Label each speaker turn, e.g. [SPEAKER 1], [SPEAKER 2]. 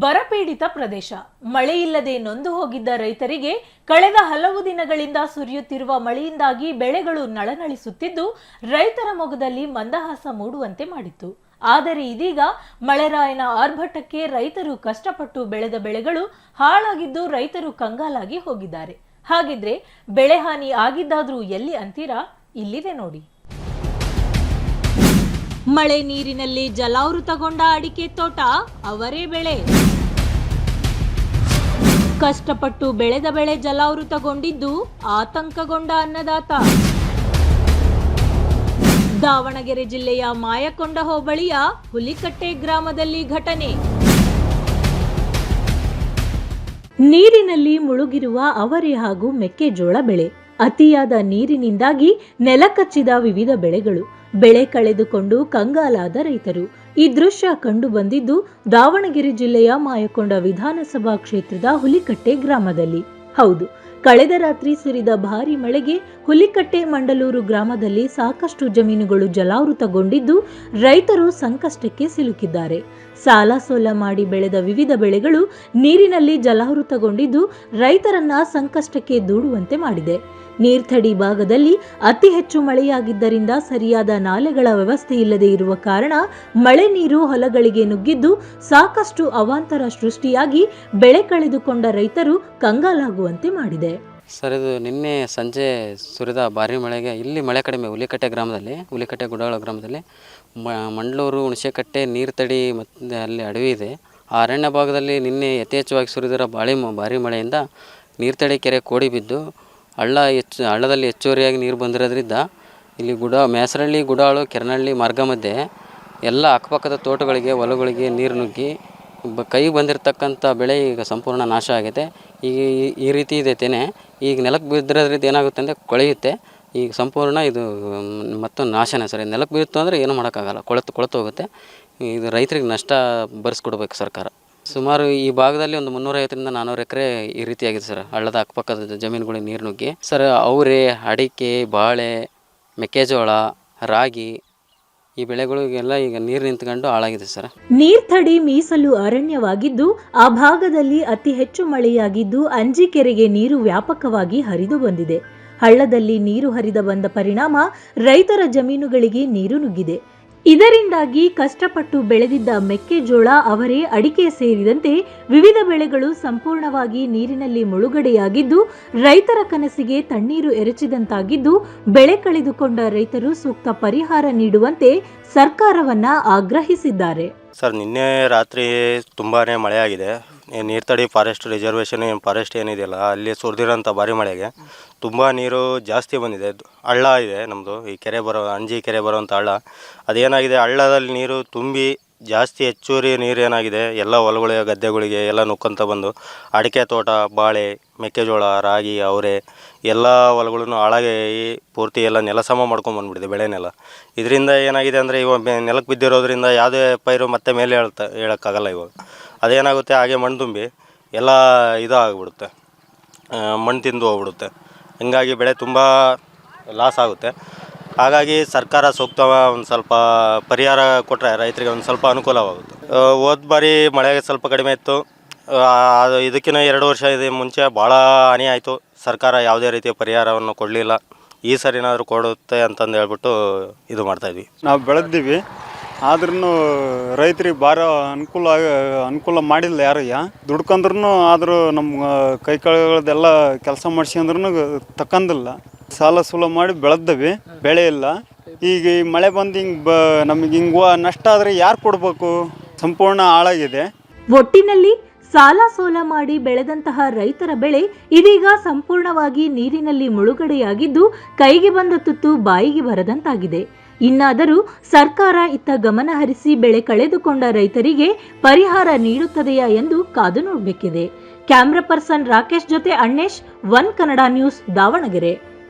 [SPEAKER 1] ಬರಪೀಡಿತ ಪ್ರದೇಶ. ಮಳೆಯಿಲ್ಲದೆ ನೊಂದು ಹೋಗಿದ್ದ ರೈತರಿಗೆ ಕಳೆದ ಹಲವು ದಿನಗಳಿಂದ ಸುರಿಯುತ್ತಿರುವ ಮಳೆಯಿಂದಾಗಿ ಬೆಳೆಗಳು ನಳನಳಿಸುತ್ತಿದ್ದು, ರೈತರ ಮೊಗದಲ್ಲಿ ಮಂದಹಾಸ ಮೂಡುವಂತೆ ಮಾಡಿತ್ತು. ಆದರೆ ಇದೀಗ ಮಳೆರಾಯನ ಆರ್ಭಟಕ್ಕೆ ರೈತರು ಕಷ್ಟಪಟ್ಟು ಬೆಳೆದ ಬೆಳೆಗಳು ಹಾಳಾಗಿದ್ದು ರೈತರು ಕಂಗಾಲಾಗಿ ಹೋಗಿದ್ದಾರೆ. ಹಾಗಿದ್ರೆ ಬೆಳೆ ಹಾನಿ ಆಗಿದ್ದಾದ್ರೂ ಎಲ್ಲಿ ಅಂತೀರಾ? ಇಲ್ಲಿದೆ ನೋಡಿ. ಮಳೆ ನೀರಿನಲ್ಲಿ ಜಲಾವೃತಗೊಂಡ ಅಡಿಕೆ ತೋಟ, ಅವರೇ ಬೆಳೆ. ಕಷ್ಟಪಟ್ಟು ಬೆಳೆದ ಬೆಳೆ ಜಲಾವೃತಗೊಂಡಿದ್ದು ಆತಂಕಗೊಂಡ ಅನ್ನದಾತ. ದಾವಣಗೆರೆ ಜಿಲ್ಲೆಯ ಮಾಯಕೊಂಡ ಹೋಬಳಿಯ ಹುಲಿಕಟ್ಟೆ ಗ್ರಾಮದಲ್ಲಿ ಘಟನೆ. ನೀರಿನಲ್ಲಿ ಮುಳುಗಿರುವ ಅವರೆ ಹಾಗೂ ಮೆಕ್ಕೆಜೋಳ ಬೆಳೆ. ಅತಿಯಾದ ನೀರಿನಿಂದಾಗಿ ನೆಲಕಚ್ಚಿದ ವಿವಿಧ ಬೆಳೆಗಳು. ಬೆಳೆ ಕಳೆದುಕೊಂಡು ಕಂಗಾಲಾದ ರೈತರು. ಈ ದೃಶ್ಯ ಕಂಡು ಬಂದಿದ್ದು ದಾವಣಗೆರೆ ಜಿಲ್ಲೆಯ ಮಾಯಕೊಂಡ ವಿಧಾನಸಭಾ ಕ್ಷೇತ್ರದ ಹುಲಿಕಟ್ಟೆ ಗ್ರಾಮದಲ್ಲಿ. ಹೌದು, ಕಳೆದ ರಾತ್ರಿ ಸುರಿದ ಭಾರಿ ಮಳೆಗೆ ಹುಲಿಕಟ್ಟೆ ಮಂಡಲೂರು ಗ್ರಾಮದಲ್ಲಿ ಸಾಕಷ್ಟು ಜಮೀನುಗಳು ಜಲಾವೃತಗೊಂಡಿದ್ದು ರೈತರು ಸಂಕಷ್ಟಕ್ಕೆ ಸಿಲುಕಿದ್ದಾರೆ. ಸಾಲ ಸೋಲ ಮಾಡಿ ಬೆಳೆದ ವಿವಿಧ ಬೆಳೆಗಳು ನೀರಿನಲ್ಲಿ ಜಲಾವೃತಗೊಂಡಿದ್ದು ರೈತರನ್ನ ಸಂಕಷ್ಟಕ್ಕೆ ದೂಡುವಂತೆ ಮಾಡಿದೆ. ನೀರ್ತಡಿ ಭಾಗದಲ್ಲಿ ಅತಿ ಹೆಚ್ಚು ಮಳೆಯಾಗಿದ್ದರಿಂದ ಸರಿಯಾದ ನಾಲೆಗಳ ವ್ಯವಸ್ಥೆ ಇಲ್ಲದೆ ಇರುವ ಕಾರಣ ಮಳೆ ನೀರು ಹೊಲಗಳಿಗೆ ನುಗ್ಗಿದ್ದು ಸಾಕಷ್ಟು ಅವಾಂತರ ಸೃಷ್ಟಿಯಾಗಿ ಬೆಳೆ ಕಳೆದುಕೊಂಡ ರೈತರು ಕಂಗಾಲಾಗುವಂತೆ ಮಾಡಿದೆ.
[SPEAKER 2] ಸರ್, ಇದು ನಿನ್ನೆ ಸಂಜೆ ಸುರಿದ ಭಾರಿ ಮಳೆಗೆ ಇಲ್ಲಿ ಮಳೆ ಕಡಿಮೆ ಹುಲಿಕಟ್ಟೆ ಗ್ರಾಮದಲ್ಲಿ, ಹುಲಿಕಟ್ಟೆ ಗುಡಗಳ ಗ್ರಾಮದಲ್ಲಿ ಮಂಡ್ಲೂರು, ಹುಣಸೆಕಟ್ಟೆ ನೀರ್ತಡಿ ಮತ್ತು ಅಲ್ಲಿ ಅಡವಿ ಇದೆ. ಆ ಅರಣ್ಯ ಭಾಗದಲ್ಲಿ ನಿನ್ನೆ ಯಥೇಚ್ಛವಾಗಿ ಸುರಿದಿರೋ ಮ- ಭಾರಿ ಮಳೆಯಿಂದ ನೀರ್ತಡಿ ಕೆರೆ ಕೋಡಿ ಬಿದ್ದು ಹಳ್ಳ ಹೆಚ್ಚು, ಹಳ್ಳದಲ್ಲಿ ಹೆಚ್ಚುವರಿಯಾಗಿ ನೀರು ಬಂದಿರೋದ್ರಿಂದ ಇಲ್ಲಿ ಗುಡ, ಮ್ಯಾಸರಳ್ಳಿ, ಗುಡಾಳು ಕೆರನಹಳ್ಳಿ ಮಾರ್ಗ ಮಧ್ಯೆ ಎಲ್ಲ ಅಕ್ಕಪಕ್ಕದ ತೋಟಗಳಿಗೆ, ಹೊಲಗಳಿಗೆ ನೀರು ನುಗ್ಗಿ ಬ, ಕೈ ಬಂದಿರತಕ್ಕಂಥ ಬೆಳೆ ಈಗ ಸಂಪೂರ್ಣ ನಾಶ ಆಗಿದೆ. ಈಗ ಈ- ಈ ರೀತಿ ಇದೆ ತೆನೆ. ಈಗ ನೆಲಕ್ಕೆ ಬಿದ್ದಿರೋದ್ರಿಂದ ಏನಾಗುತ್ತೆ ಅಂದರೆ ಕೊಳೆಯುತ್ತೆ. ಈಗ ಸಂಪೂರ್ಣ ಇದು ಮತ್ತೊಂದು ಮತ್ತು ನಾಶನೇ ಸರ್. ನೆಲಕ್ಕೆ ಬೀಳ್ತು ಅಂದರೆ ಏನೂ ಮಾಡೋಕ್ಕಾಗಲ್ಲ. ಕೊಳೆತು ಕೊಳೆತು ಹೋಗುತ್ತೆ. ಇದು ರೈತರಿಗೆ ನಷ್ಟ ಭರಿಸ್ಕೊಡ್ಬೇಕು ಸರ್ಕಾರ. ಸುಮಾರು ಈ ಭಾಗದಲ್ಲಿ ಒಂದು ಮುನ್ನೂರೈವತ್ತರಿಂದ ನಾನ್ನೂರು ಎಕರೆ ಈ ರೀತಿಯಾಗಿದೆ ಸರ್. ಹಳ್ಳದ ಅಕ್ಕಪಕ್ಕದ ಜಮೀನುಗಳಿಗೆ ನೀರು ನುಗ್ಗಿ. ಸರ್, ಅವರೆ, ಅಡಿಕೆ, ಬಾಳೆ, ಮೆಕ್ಕೆಜೋಳ, ರಾಗಿ ಈ ಬೆಳೆಗಳಿಗೆಲ್ಲ ಈಗ ನೀರು ನಿಂತ್ಕೊಂಡು ಹಾಳಾಗಿದೆ ಸರ್.
[SPEAKER 1] ನೀರ್ತಡಿ ಮೀಸಲು ಅರಣ್ಯವಾಗಿದ್ದು, ಆ ಭಾಗದಲ್ಲಿ ಅತಿ ಹೆಚ್ಚು ಮಳೆಯಾಗಿದ್ದು ಅಂಜಿಕೆರೆಗೆ ನೀರು ವ್ಯಾಪಕವಾಗಿ ಹರಿದು ಬಂದಿದೆ. ಹಳ್ಳದಲ್ಲಿ ನೀರು ಹರಿದ ಬಂದ ಪರಿಣಾಮ ರೈತರ ಜಮೀನುಗಳಿಗೆ ನೀರು ನುಗ್ಗಿದೆ. ಇದರಿಂದಾಗಿ ಕಷ್ಟಪಟ್ಟು ಬೆಳೆದಿದ್ದ ಮೆಕ್ಕೆಜೋಳ ಅವರೇ ಅಡಿಕೆ ಸೇರಿದಂತೆ ವಿವಿಧ ಬೆಳೆಗಳು ಸಂಪೂರ್ಣವಾಗಿ ನೀರಿನಲ್ಲಿ ಮುಳುಗಡೆಯಾಗಿದ್ದು, ರೈತರ ಕನಸಿಗೆ ತಣ್ಣೀರು ಎರಚಿದಂತಾಗಿದ್ದು, ಬೆಳೆ ಕಳೆದುಕೊಂಡ ರೈತರು ಸೂಕ್ತ ಪರಿಹಾರ ನೀಡುವಂತೆ ಸರ್ಕಾರವನ್ನ ಆಗ್ರಹಿಸಿದ್ದಾರೆ.
[SPEAKER 3] ಸರ್, ನಿನ್ನೆ ರಾತ್ರಿ ತುಂಬಾನೇ ಮಳೆಯಾಗಿದೆ. ಈ ನೀರ್ತಡಿ ಫಾರೆಸ್ಟ್ ರಿಸರ್ವೇಷನ್ ಏನು ಫಾರೆಸ್ಟ್ ಏನಿದೆಯಲ್ಲ, ಅಲ್ಲಿ ಸುರಿದಿರೋಂಥ ಭಾರಿ ಮಳೆಗೆ ತುಂಬ ನೀರು ಜಾಸ್ತಿ ಬಂದಿದೆ. ಹಳ್ಳ ಇದೆ ನಮ್ಮದು ಈ ಕೆರೆ ಬರೋ, ಅಂಜಿ ಕೆರೆ ಬರೋವಂಥ ಹಳ್ಳ. ಅದೇನಾಗಿದೆ, ಹಳ್ಳದಲ್ಲಿ ನೀರು ತುಂಬಿ ಜಾಸ್ತಿ ಹೆಚ್ಚುವರಿ ನೀರು ಏನಾಗಿದೆ, ಎಲ್ಲ ಹೊಲಗಳಿಗೆ, ಗದ್ದೆಗಳಿಗೆ ಎಲ್ಲ ನುಕ್ಕಂತ ಬಂದು ಅಡಿಕೆ ತೋಟ, ಬಾಳೆ, ಮೆಕ್ಕೆಜೋಳ, ರಾಗಿ, ಅವರೆ ಎಲ್ಲ ಹೊಲಗಳನ್ನು ಹಾಳಾಗಿ ಪೂರ್ತಿ ಎಲ್ಲ ನೆಲ ಸಮ ಮಾಡ್ಕೊಂಡು ಬೆಳೆನೆಲ್ಲ ಇದರಿಂದ ಏನಾಗಿದೆ ಅಂದರೆ ಇವಾಗ ನೆಲಕ್ಕೆ ಬಿದ್ದಿರೋದ್ರಿಂದ ಯಾವುದೇ ಪೈರು ಮತ್ತೆ ಮೇಲೆ ಹೇಳ್ತಾ ಹೇಳೋಕ್ಕಾಗಲ್ಲ ಇವಾಗ. ಅದೇನಾಗುತ್ತೆ, ಹಾಗೆ ಮಣ್ಣು ತುಂಬಿ ಎಲ್ಲ ಇದು ಆಗಿಬಿಡುತ್ತೆ. ಮಣ್ಣು ತಿಂದು ಹೋಗ್ಬಿಡುತ್ತೆ. ಹಂಗಾಗಿ ಬೆಳೆ ತುಂಬ ಲಾಸ್ ಆಗುತ್ತೆ. ಹಾಗಾಗಿ ಸರ್ಕಾರ ಸೂಕ್ತ ಒಂದು ಸ್ವಲ್ಪ ಪರಿಹಾರ ಕೊಟ್ಟರೆ ರೈತರಿಗೆ ಒಂದು ಸ್ವಲ್ಪ ಅನುಕೂಲವಾಗುತ್ತೆ. ಹೋದ ಬಾರಿ ಮಳೆ ಸ್ವಲ್ಪ ಕಡಿಮೆ ಇತ್ತು. ಅದು ಇದಕ್ಕಿಂತ ಎರಡು ವರ್ಷ ಇದೆ ಮುಂಚೆ ಭಾಳ ಹಾನಿ ಆಯಿತು. ಸರ್ಕಾರ ಯಾವುದೇ ರೀತಿಯ ಪರಿಹಾರವನ್ನು ಕೊಡಲಿಲ್ಲ. ಈ ಸರಿನಾದರೂ ಕೊಡುತ್ತೆ ಅಂತಂದು ಹೇಳ್ಬಿಟ್ಟು ಇದು ಮಾಡ್ತಾಯಿದ್ವಿ
[SPEAKER 4] ನಾವು ಬೆಳೆದಿವಿ ಆದ್ರೂ ರೈತರಿಗೆ ಭಾರ ಅನುಕೂಲ ಅನುಕೂಲ ಮಾಡಿಲ್ಲ ಯಾರಯ್ಯ. ದುಡ್ಕೊಂಡ್ರು ಆದರೂ ನಮ್ಮ ಕೈ ಕಾಳುಗಳದೆಲ್ಲ ಕೆಲಸ ಮಾಡಿಸ್ಕೊಂಡ್ರು ತಕ್ಕಂದಿಲ್ಲ. ಸಾಲ ಸೂಲ ಮಾಡಿ ಬೆಳೆದ್ದವಿ ಬೆಳೆ ಇಲ್ಲ. ಈಗ ಈ ಮಳೆ ಬಂದು ಹಿಂಗೆ ಬ, ನಮಗೆ ಹಿಂಗೆ ನಷ್ಟ ಆದರೆ ಯಾರು ಕೊಡಬೇಕು? ಸಂಪೂರ್ಣ ಹಾಳಾಗಿದೆ.
[SPEAKER 1] ಒಟ್ಟಿನಲ್ಲಿ ಸಾಲ ಸೋಲ ಮಾಡಿ ಬೆಳೆದಂತಹ ರೈತರ ಬೆಳೆ ಇದೀಗ ಸಂಪೂರ್ಣವಾಗಿ ನೀರಿನಲ್ಲಿ ಮುಳುಗಡೆಯಾಗಿದ್ದು ಕೈಗೆ ಬಂದ ತುತ್ತು ಬಾಯಿಗೆ ಬರದಂತಾಗಿದೆ. ಇನ್ನಾದರೂ ಸರ್ಕಾರ ಇತ್ತ ಗಮನ ಹರಿಸಿ ಬೆಳೆ ಕಳೆದುಕೊಂಡ ರೈತರಿಗೆ ಪರಿಹಾರ ನೀಡುತ್ತದೆಯಾ ಎಂದು ಕಾದು ನೋಡಬೇಕಿದೆ. ಕ್ಯಾಮ್ರಾ ಪರ್ಸನ್ ರಾಕೇಶ್ ಜೊತೆ ಅಣ್ಣೇಶ್, ಒನ್ ಕನ್ನಡ ನ್ಯೂಸ್ ದಾವಣಗೆರೆ.